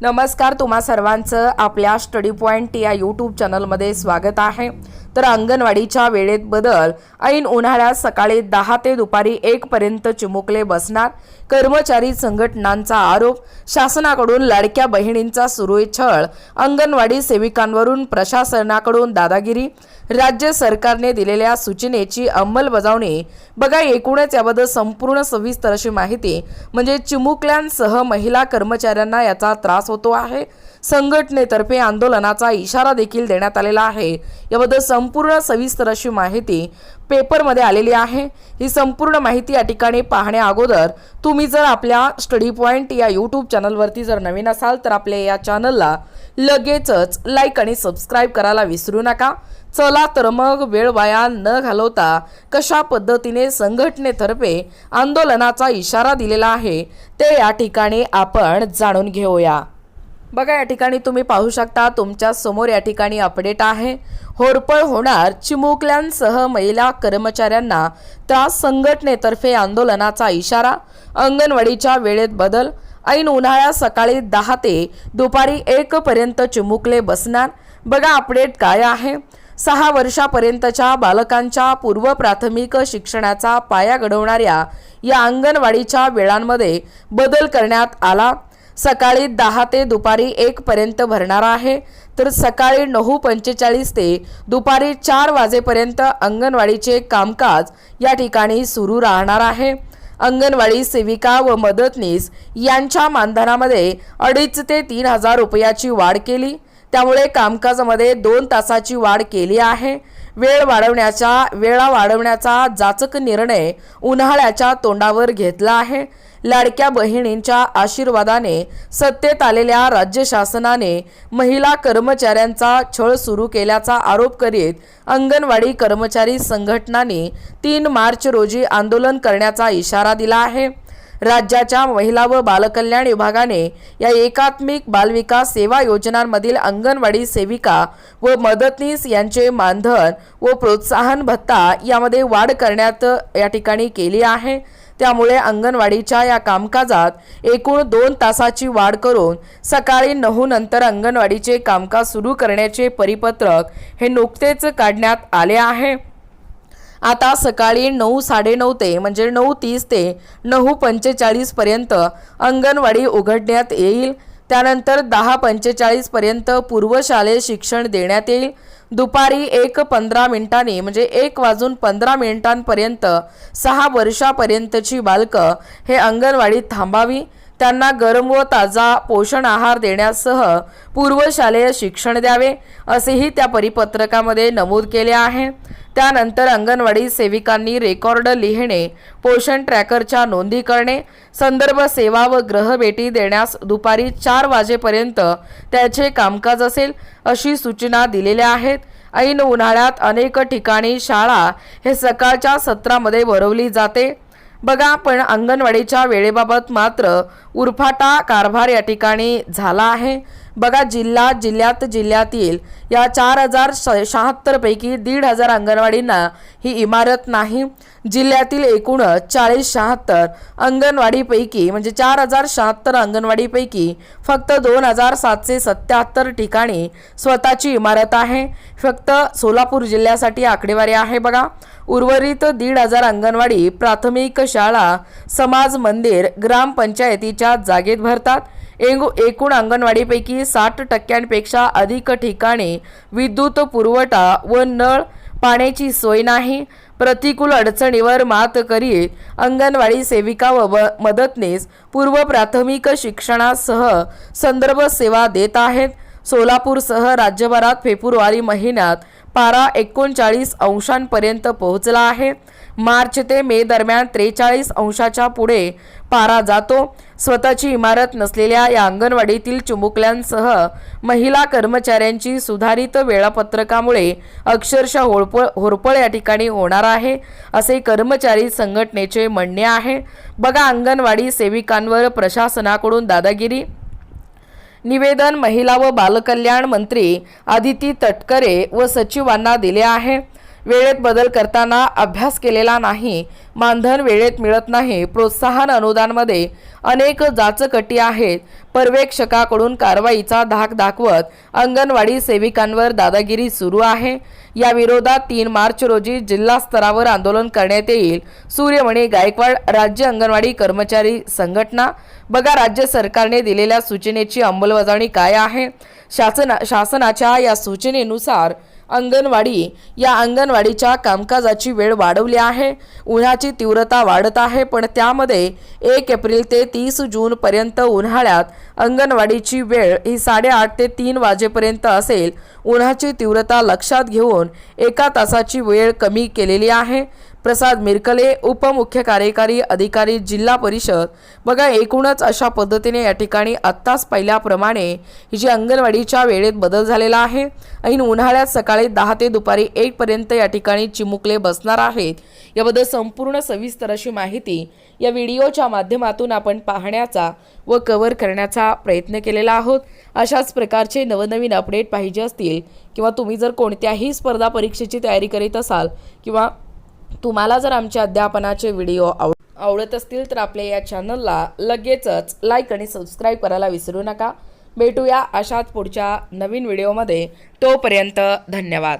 नमस्कार तुम्हा सर्वांचं आपल्या स्टडी पॉईंट या यूट्यूब चॅनलमध्ये स्वागत आहे. तर अंगणवाडीच्या वेळेत बदल. ऐन उन्हाळ्यात सकाळी दहा ते दुपारी एक पर्यंत चिमुकले बसणार. कर्मचारी संघटनांचा आरोप. शासनाकडून लाडक्या बहिणींचा सुरू छळ. अंगणवाडी सेविकांवरून प्रशासनाकडून दादागिरी. राज्य सरकारने दिलेल्या सूचनेची अंमलबजावणी. बघा एकूणच याबद्दल संपूर्ण सविस्तर अशी माहिती. म्हणजे चिमुकल्यांसह महिला कर्मचाऱ्यांना याचा त्रास होतो आहे. संघटनेतर्फे आंदोलनाचा इशारा देखील देण्यात आलेला आहे. याबद्दल संपूर्ण सविस्तर अशी माहिती पेपरमध्ये आलेली आहे. ही संपूर्ण माहिती या ठिकाणी पाहण्या अगोदर तुम्ही जर आपल्या स्टडी पॉईंट या यूट्यूब चॅनलवरती जर नवीन असाल तर आपल्या या चॅनलला लगेचच लाईक आणि सबस्क्राईब करायला विसरू नका. चला तर मग वेळ वाया न घालवता कशा पद्धतीने संघटनेतर्फे आंदोलनाचा इशारा दिलेला आहे ते या ठिकाणी आपण जाणून घेऊया. बघा या ठिकाणी तुम्ही पाहू शकता तुमच्यासमोर या ठिकाणी अपडेट आहे. होरपळ होणार चिमुकल्यांसह महिला कर्मचाऱ्यांना त्या संघटनेतर्फे आंदोलनाचा इशारा अंगणवाडीच्या वेळेत बदल ऐन उन्हाळ्या सकाळी दहा ते दुपारी एक पर्यंत चिमुकले बसणार. बघा अपडेट काय आहे. सहा वर्षापर्यंतच्या बालकांच्या पूर्व प्राथमिक शिक्षणाचा पाया घडवणाऱ्या या अंगणवाडीच्या वेळांमध्ये बदल करण्यात आला. सकाळी दहा ते दुपारी एक पर्यंत भरणार आहे. तर सकाळी नऊ पंचेचाळीस ते दुपारी चार वाजेपर्यंत अंगणवाडीचे कामकाज या ठिकाणी सुरू राहणार आहे. अंगणवाडी सेविका व मदतनीस यांच्या मानधनामध्ये अडीच ते तीन हजार रुपयाची वाढ केली. त्यामुळे कामकाजामध्ये दोन तासाची वाढ केली आहे. वेळ वाढवण्याचा वेळा वाढवण्याचा जाचक निर्णय उन्हाळ्याच्या तोंडावर घेतला आहे. लाडक्या बहिणींच्या आशीर्वादाने सत्तेत आलेल्या राज्य शासनाने महिला कर्मचाऱ्यांचा छळ सुरू केल्याचा आरोप करीत अंगणवाडी कर्मचारी संघटनांनी तीन मार्च रोजी आंदोलन करण्याचा इशारा दिला आहे. राज्याच्या महिला व बालकल्याण विभागाने या एकात्मिक बालविकास सेवा योजनांमधील अंगणवाडी सेविका व मदतनीस यांचे मानधन व प्रोत्साहन भत्ता यामध्ये वाढ करण्यात या ठिकाणी केली आहे. त्यामुळे अंगणवाडीच्या या कामकाजात एकूण दोन तासाची वाढ करून सकाळी नऊ नंतर अंगणवाडीचे कामकाज सुरू करण्याचे परिपत्रक हे नुकतेच काढण्यात आले आहे. आता सकाळी नऊ साडेनऊ ते म्हणजे नऊ तीस ते नऊ पंचेचाळीसपर्यंत अंगणवाडी उघडण्यात येईल. त्यानंतर दहा पंचेचाळीसपर्यंत पूर्वशालेय शिक्षण देण्यात येईल. दुपारी एक पंधरा मिनिटांनी म्हणजे एक वाजून पंधरा मिनिटांपर्यंत सहा वर्षापर्यंतची बालकं हे अंगणवाडीत थांबावी. त्यांना गरम व ताजा पोषण आहार देण्यासह पूर्वशालेय शिक्षण द्यावे असेही त्या परिपत्रकामध्ये नमूद केले आहे. त्यानंतर अंगणवाडी सेविकांनी रेकॉर्ड लिहिणे पोषण ट्रॅकरच्या नोंदी करणे संदर्भ सेवा व ग्रहभेटी देण्यास दुपारी चार वाजेपर्यंत त्याचे कामकाज असेल अशी सूचना दिलेल्या आहेत. ऐन उन्हाळ्यात अनेक ठिकाणी शाळा हे सकाळच्या सत्रामध्ये भरवली जाते. बघा पण अंगणवाडीच्या वेळेबाबत मात्र उरफाटा कारभार या ठिकाणी झाला आहे. बघा जिल्हा जिल्ह्यात जिल्ह्यातील या चार हजार शहात्तरपैकी दीड हजार अंगणवाडींना ही इमारत नाही. जिल्ह्यातील एकूण चाळीस शहात्तर अंगणवाडीपैकी म्हणजे चार हजार शहात्तर अंगणवाडीपैकी फक्त दोन हजार सातशे सत्याहत्तर ठिकाणी स्वतःची इमारत आहे. फक्त सोलापूर जिल्ह्यासाठी आकडेवारी आहे बघा. उर्वरित दीड हजार अंगणवाडी प्राथमिक शाळा समाज मंदिर ग्रामपंचायतीच्या जागेत भरतात. एंगू एकूण अंगणवाडीपैकी साठ टक्क्यांपेक्षा अधिक ठिकाणी विद्युत पुरवठा व नळ पाण्याची सोय नाही. प्रतिकूल अडचणीवर मात करीत अंगणवाडी सेविका व व मदतनीस पूर्व प्राथमिक शिक्षणासह संदर्भ सेवा देत आहेत. सोलापूरसह राज्यभरात फेब्रुवारी महिन्यात पारा एकोणचाळीस अंशांपर्यंत पोहोचला आहे. मार्च ते मे दरम्यान त्रेचाळीस अंशाच्या पुढे पारा जातो. स्वतःची इमारत नसलेल्या या अंगणवाडीतील चुंबुकल्यांसह महिला कर्मचाऱ्यांची सुधारित वेळापत्रकामुळे अक्षरशः होळपळ होरपळ या ठिकाणी होणार आहे असे कर्मचारी संघटनेचे म्हणणे आहे. बघा अंगणवाडी सेविकांवर प्रशासनाकडून दादागिरी निवेदन महिला व बालकल्याण मंत्री आदिती तटकरे व सचिवांना दिले आहे. वेळेत बदल करताना अभ्यास केलेला नाही. मानधन वेळेत मिळत नाही. प्रोत्साहन अनुदानमध्ये अनेक जाचकटी आहेत. पर्यवेक्षकाकडून कारवाईचा धाक दाखवत अंगणवाडी सेविकांवर दादागिरी सुरू आहे. या विरोधात तीन मार्च रोजी जिल्हा स्तरावर आंदोलन करण्यात येईल. सूर्यमणी गायकवाड राज्य अंगणवाडी कर्मचारी संघटना. बघा राज्य सरकारने दिलेल्या सूचनेची अंमलबजावणी काय आहे? शासन शासनाच्या या सूचनेनुसार अंगणवाडी. या अंगणवाडीच्या कामकाजाची वेळ वाढवली आहे. उन्हाची तीव्रता वाढत आहे पण त्यामध्ये एक एप्रिल ते तीस जूनपर्यंत उन्हाळ्यात अंगणवाडीची वेळ ही साडेआठ ते तीन वाजेपर्यंत असेल. उन्हाची तीव्रता लक्षात घेऊन एका तासाची वेळ कमी केलेली आहे. प्रसाद मिरकले उपमुख्य कार्यकारी अधिकारी जिल्हा परिषद. बघा एकूणच अशा पद्धतीने या ठिकाणी आत्ताच पाहिल्याप्रमाणे ही जी अंगणवाडीच्या वेळेत बदल झालेला आहे. ऐन उन्हाळ्यात सकाळी दहा ते दुपारी एकपर्यंत या ठिकाणी चिमुकले बसणार आहेत. याबद्दल संपूर्ण सविस्तर अशी माहिती या व्हिडिओच्या माध्यमातून आपण पाहण्याचा व कव्हर करण्याचा प्रयत्न केलेला आहोत. अशाच प्रकारचे नवनवीन अपडेट पाहिजे असतील किंवा तुम्ही जर कोणत्याही स्पर्धा परीक्षेची तयारी करीत असाल किंवा तुम्हाला जर आमच्या अध्यापनाचे व्हिडिओ आव आवडत असतील तर आपल्या या चॅनलला लगेचच लाईक आणि सबस्क्राईब करायला विसरू नका. भेटूया अशाच पुढच्या नवीन व्हिडिओमध्ये. तोपर्यंत धन्यवाद.